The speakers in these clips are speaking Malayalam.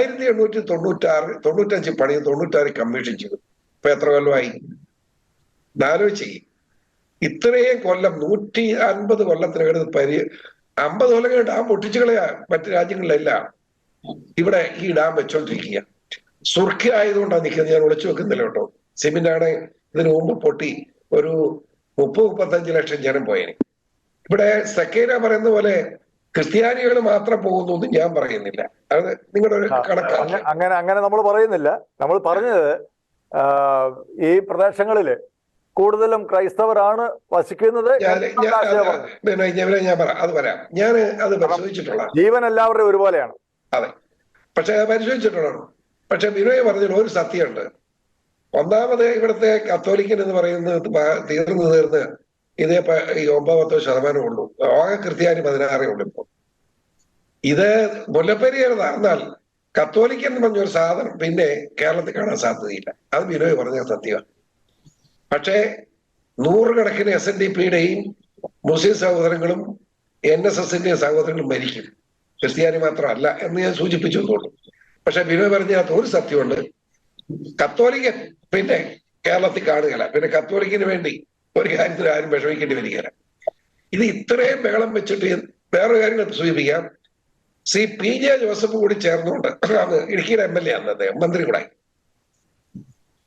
ആയിരത്തി എണ്ണൂറ്റി തൊണ്ണൂറ്റാറ് തൊണ്ണൂറ്റഞ്ച് പണി തൊണ്ണൂറ്റാറ് കമ്മീഷൻ ചെയ്തു. ഇപ്പൊ എത്ര കൊല്ലമായി? ആലോചിച്ച് ഇത്രയും കൊല്ലം നൂറ്റി അൻപത് കൊല്ലത്തിനകത്ത് പരി അമ്പത് കൊല്ലം കഴിഞ്ഞ് ഡാം പൊട്ടിച്ചു കളയാ മറ്റു രാജ്യങ്ങളിലെല്ലാം. ഇവിടെ ഈ ഡാം വെച്ചോണ്ടിരിക്കുക സുർഖ ആയതുകൊണ്ടാണ് നിൽക്കുന്നത്. ഞാൻ ഒളിച്ചു വെക്കുന്നില്ല കേട്ടോ. സിമിന്റാണ് ഇതിനു മുമ്പ് പൊട്ടി ഒരു മുപ്പത് മുപ്പത്തഞ്ച് ലക്ഷം ജനം പോയേനെ. ഇവിടെ സക്കേന പറയുന്ന പോലെ ക്രിസ്ത്യാനികൾ മാത്രം പോകുന്നു എന്ന് ഞാൻ പറയുന്നില്ല. അത് നിങ്ങളുടെ ഒരു കണക്കാണ്. അങ്ങനെ അങ്ങനെ നമ്മൾ പറയുന്നില്ല. നമ്മൾ പറഞ്ഞത് ഈ പ്രദേശങ്ങളിൽ കൂടുതലും ക്രൈസ്തവരാണ് വസിക്കുന്നത് ഞാൻ പറ പറഞ്ഞത്. പറയാം അത് പറയാം ഞാൻ അത് പരിശോധിച്ചിട്ടുള്ള ജീവൻ എല്ലാവരുടെയും ഒരുപോലെയാണ്. അതെ. പക്ഷെ അത് പരിശോധിച്ചിട്ടുള്ളതാണ്. പക്ഷെ വിനോയ് പറഞ്ഞതിൽ ഒരു സത്യമുണ്ട്. ഒന്നാമത് ഇവിടുത്തെ കത്തോലിക്കൻ എന്ന് പറയുന്നത് തീർന്നു തീർന്ന് ഇതേ ഒമ്പത് പത്തോ ശതമാനം ഉള്ളൂ. ആകെ ക്രിസ്ത്യാനി പതിനാറേ ഉള്ളൂ ഇപ്പോൾ ഇത് മുല്ലപ്പെരിയാർ നടന്നാൽ കത്തോലിക്കൻ എന്ന് പറഞ്ഞൊരു സാധനം പിന്നെ കേരളത്തിൽ കാണാൻ സാധ്യതയില്ല. അത് ബിനോയ് പറഞ്ഞ സത്യമാണ് പക്ഷേ നൂറുകണക്കിന് എസ് എൻ ഡി പിയുടെയും മുസ്ലിം സഹോദരങ്ങളും എൻ എസ് എസിന്റെയും സഹോദരങ്ങളും മരിക്കും. ക്രിസ്ത്യാനി മാത്രമല്ല എന്ന് ഞാൻ സൂചിപ്പിച്ചു തോന്നുന്നു പക്ഷെ ബിനോയ് പറഞ്ഞതിനകത്ത് ഒരു സത്യമുണ്ട്. കത്തോലിക്കൻ പിന്നെ കേരളത്തിൽ കാണുകയില്ല. പിന്നെ കത്തോലിക്കിന് വേണ്ടി ഒരു കാര്യത്തിൽ ആരും വിഷമിക്കേണ്ടി വരികയില്ല. ഇത് ഇത്രയും ബഹളം വെച്ചിട്ട് വേറൊരു കാര്യം കൂടി സൂചിപ്പിക്കാം. സി പി ജെ ജോസഫ് കൂടി ചേർന്നുകൊണ്ട് അത് ഇടുക്കിയുടെ എം എൽ എ ആണ് അദ്ദേഹം മന്ത്രി കൂടെ.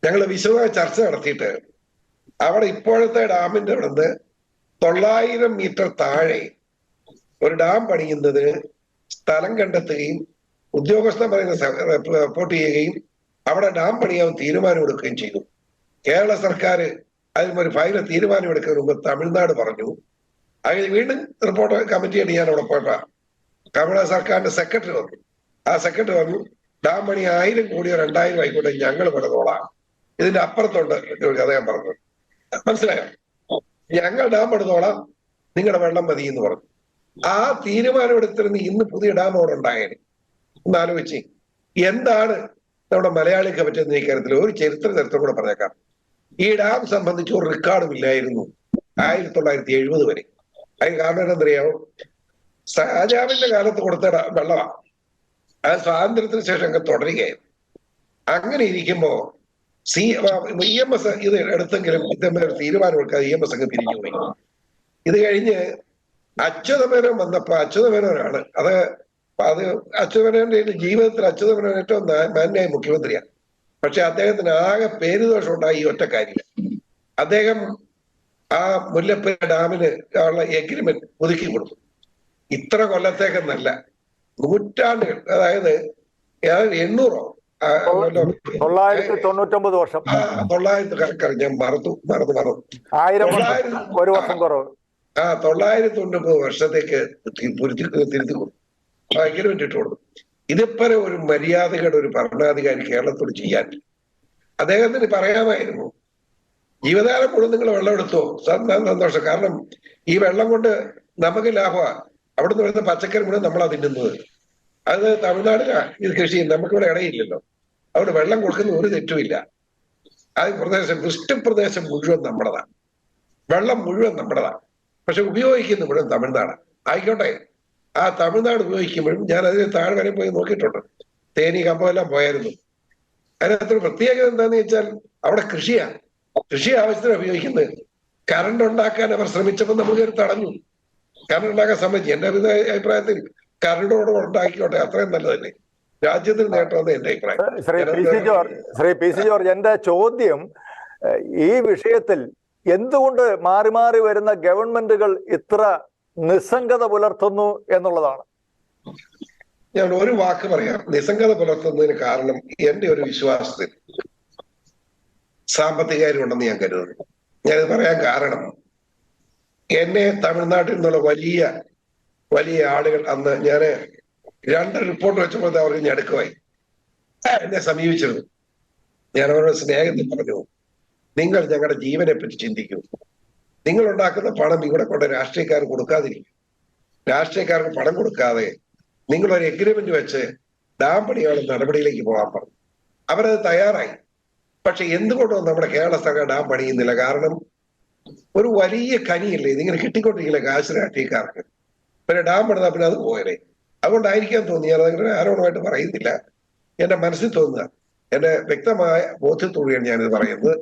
ഞങ്ങൾ വിശദമായ ചർച്ച നടത്തിയിട്ട് അവിടെ ഇപ്പോഴത്തെ ഡാമിന്റെ അവിടുന്ന് തൊള്ളായിരം മീറ്റർ താഴെ ഒരു ഡാം പണിയുന്നതിന് സ്ഥലം കണ്ടെത്തുകയും ഉദ്യോഗസ്ഥൻ പറയുന്ന റിപ്പോർട്ട് ചെയ്യുകയും അവിടെ ഡാം പണിയാൻ തീരുമാനമെടുക്കുകയും ചെയ്തു. കേരള സർക്കാർ അതിന് ഒരു ഫൈനൽ തീരുമാനമെടുക്കുന്ന മുമ്പ് തമിഴ്നാട് പറഞ്ഞു. അതിന് വീണ്ടും റിപ്പോർട്ട് കമ്മിറ്റി ഞാൻ അവിടെ പോയപ്പോ തമിഴ്നാട് സർക്കാരിന്റെ സെക്രട്ടറി വന്നു. ആ സെക്രട്ടറി പറഞ്ഞു ഡാം പണി ആയിരം കോടിയോ രണ്ടായിരം ആയിക്കോട്ടെ ഞങ്ങൾ പെടുന്നോളാം ഇതിന്റെ അപ്പുറത്തുണ്ട് അത് ഞാൻ പറഞ്ഞു. മനസ്സിലായോ? ഞങ്ങൾ ഡാം പെടുന്നോളാം നിങ്ങളുടെ വെള്ളം മതി എന്ന് പറഞ്ഞു. ആ തീരുമാനം എടുത്തിരുന്ന ഇന്ന് പുതിയ ഡാം അവിടെ ഉണ്ടായേനെ. ഒന്ന് ആലോചിച്ച് എന്താണ് നമ്മുടെ മലയാളിക്ക് പറ്റുന്ന ഈ കാര്യത്തിൽ ഒരു ചരിത്ര ചരിത്രം കൂടെ പറഞ്ഞേക്കാം. ഈ ഡാം സംബന്ധിച്ച് ഒരു റെക്കോർഡും ഇല്ലായിരുന്നു. ആയിരത്തി തൊള്ളായിരത്തി എഴുപത് വരെ. അതിന് കാരണം എന്താണെന്നറിയാമോ ഷാജാവിന്റെ കാലത്ത് കൊടുത്ത വെള്ളമാണ് അത് സ്വാതന്ത്ര്യത്തിന് ശേഷം അങ്ങ് തുടരുകയായിരുന്നു. അങ്ങനെ ഇരിക്കുമ്പോ സി ഇ എം എസ് ഇത് എടുത്തെങ്കിലും ഇതേപോലെ ഒരു തീരുമാനം എടുക്കാതെ ഇ എം എസ് അങ്ങ് പിരിഞ്ഞു പോയി. ഇത് കഴിഞ്ഞ് അച്യുതമേനോൻ വന്നപ്പോ അച്യുതമേനോനാണ്. അത് അത് അച്യുതമേനോന്റെ ജീവിതത്തിൽ അച്യുതമേനോൻ ഏറ്റവും മാന്യായ മുഖ്യമന്ത്രിയാണ്. പക്ഷെ അദ്ദേഹത്തിന് ആകെ പേരുദോഷം ഉണ്ടായി ഈ ഒറ്റ കാര്യം. അദ്ദേഹം ആ മുല്ലപ്പുഴ ഡാമിന് ഉള്ള എഗ്രിമെന്റ് പുതുക്കി കൊടുത്തു. ഇത്ര കൊല്ലത്തേക്കെന്നല്ല നൂറ്റാണ്ടുകൾ അതായത് എണ്ണൂറോ തൊള്ളായിരത്തി തൊണ്ണൂറ്റൊമ്പത് വർഷം. തൊള്ളായിരത്തി കറക്റ്റ് ഞാൻ മറന്നു മറന്നു മറന്നു. ആയിരം ഒരു വർഷം കുറവ്. ആ തൊള്ളായിരത്തി തൊണ്ണൂറ്റൊമ്പത് വർഷത്തേക്ക് തിരുത്തി കൊടുത്തു. എഗ്രിമെന്റ് ഇട്ട് കൊടുത്തു. ഇതിപ്പറെ ഒരു മര്യാദകളുടെ ഒരു ഭരണാധികാരി കേരളത്തോട് ചെയ്യാൻ. അദ്ദേഹത്തിന് പറയാമായിരുന്നു ജീവകാലം മുഴുവൻ നിങ്ങൾ വെള്ളം എടുത്തോ? സന്തോഷം. കാരണം ഈ വെള്ളം കൊണ്ട് നമുക്ക് ലാഭമാണ് അവിടെ നിന്ന് വരുന്ന പച്ചക്കറി മുഴുവൻ നമ്മളാ തിന്നുന്നത്. അത് തമിഴ്നാടിലാണ് ഇത് കൃഷി ചെയ്യുന്നത്. നമുക്കിവിടെ ഇടയില്ലല്ലോ. അവിടെ വെള്ളം കൊടുക്കുന്ന ഒരു തെറ്റുമില്ല. ആ പ്രദേശം വൃഷ്ടിപ്രദേശം മുഴുവൻ നമ്മുടേതാണ്. വെള്ളം മുഴുവൻ നമ്മുടേതാണ്. പക്ഷെ ഉപയോഗിക്കുന്ന മുഴുവൻ തമിഴ്നാടാണ് ആയിക്കോട്ടെ. ആ തമിഴ്നാട് ഉപയോഗിക്കുമ്പോഴും ഞാൻ അതിന് താഴെ വരെ പോയി നോക്കിയിട്ടുണ്ട്. തേനി കമ്പമെല്ലാം പോയായിരുന്നു. അതിനകത്തൊരു പ്രത്യേകത എന്താന്ന് വെച്ചാൽ അവിടെ കൃഷിയാണ് കൃഷി ആവശ്യത്തിന് ഉപയോഗിക്കുന്നത്. കറണ്ട് ഉണ്ടാക്കാൻ അവർ ശ്രമിച്ചപ്പോൾ നമുക്ക് ഒരു തടഞ്ഞു. കറണ്ട് ഉണ്ടാക്കാൻ സമ്മതിച്ചു. എന്റെ അഭിപ്രായ- അഭിപ്രായത്തിൽ കറണ്ടോട് ഉണ്ടാക്കിക്കോട്ടെ. അത്രയും നല്ലതല്ലേ? രാജ്യത്തിന് നേട്ടമെന്ന് എന്റെ അഭിപ്രായം. Shri P. C. George Shri P. C. George എന്റെ ചോദ്യം ഈ വിഷയത്തിൽ എന്തുകൊണ്ട് മാറി മാറി വരുന്ന ഗവൺമെന്റുകൾ ഇത്ര നിസ്സംഗത പുലർത്തുന്നു എന്നുള്ളതാണ്. ഞാൻ ഒരു വാക്ക് പറയാം. നിസ്സംഗത പുലർത്തുന്നതിന് കാരണം എന്റെ ഒരു വിശ്വാസത്തിൽ സാമ്പത്തികമായിട്ടുണ്ടെന്ന് ഞാൻ കരുതുന്നു. ഞാനിത് പറയാൻ കാരണം എന്നെ തമിഴ്നാട്ടിൽ നിന്നുള്ള വലിയ വലിയ ആളുകൾ അന്ന് ഞാൻ രണ്ട് റിപ്പോർട്ട് വെച്ചപ്പോഴത്തെ അവർക്ക് ഞെടുക്കുമായി എന്നെ സമീപിച്ചിരുന്നു. ഞാൻ അവരുടെ സ്നേഹത്തിൽ പറഞ്ഞു നിങ്ങൾ ഞങ്ങളുടെ ജീവനെ പറ്റി ചിന്തിക്കൂ. നിങ്ങൾ ഉണ്ടാക്കുന്ന പണം ഇവിടെ കൊണ്ട് രാഷ്ട്രീയക്കാർ കൊടുക്കാതിരിക്കും രാഷ്ട്രീയക്കാർക്ക് പണം കൊടുക്കാതെ നിങ്ങൾ ഒരു എഗ്രിമെന്റ് വെച്ച് ഡാം പണിയാണ് നടപടിയിലേക്ക് പോകാൻ പറഞ്ഞു. അവരത് തയ്യാറായി. പക്ഷെ എന്തുകൊണ്ടോ നമ്മുടെ കേരള സർക്കാർ ഡാം പണിയുന്നില്ല കാരണം ഒരു വലിയ കനിയില്ലേ ഇതിങ്ങനെ കിട്ടിക്കൊണ്ടിരിക്കില്ല കാശ് രാഷ്ട്രീയക്കാർക്ക്. പിന്നെ ഡാം പണിതാ പിന്നെ അത് പോയനെ അതുകൊണ്ടായിരിക്കാൻ തോന്നി ഞാൻ അതങ്ങനെ ആരോടുമായിട്ട് പറയുന്നില്ല. എന്റെ മനസ്സിൽ തോന്നുക. എന്റെ വ്യക്തമായ ബോധ്യത്തോടെയാണ് ഞാനിത് പറയുന്നത്.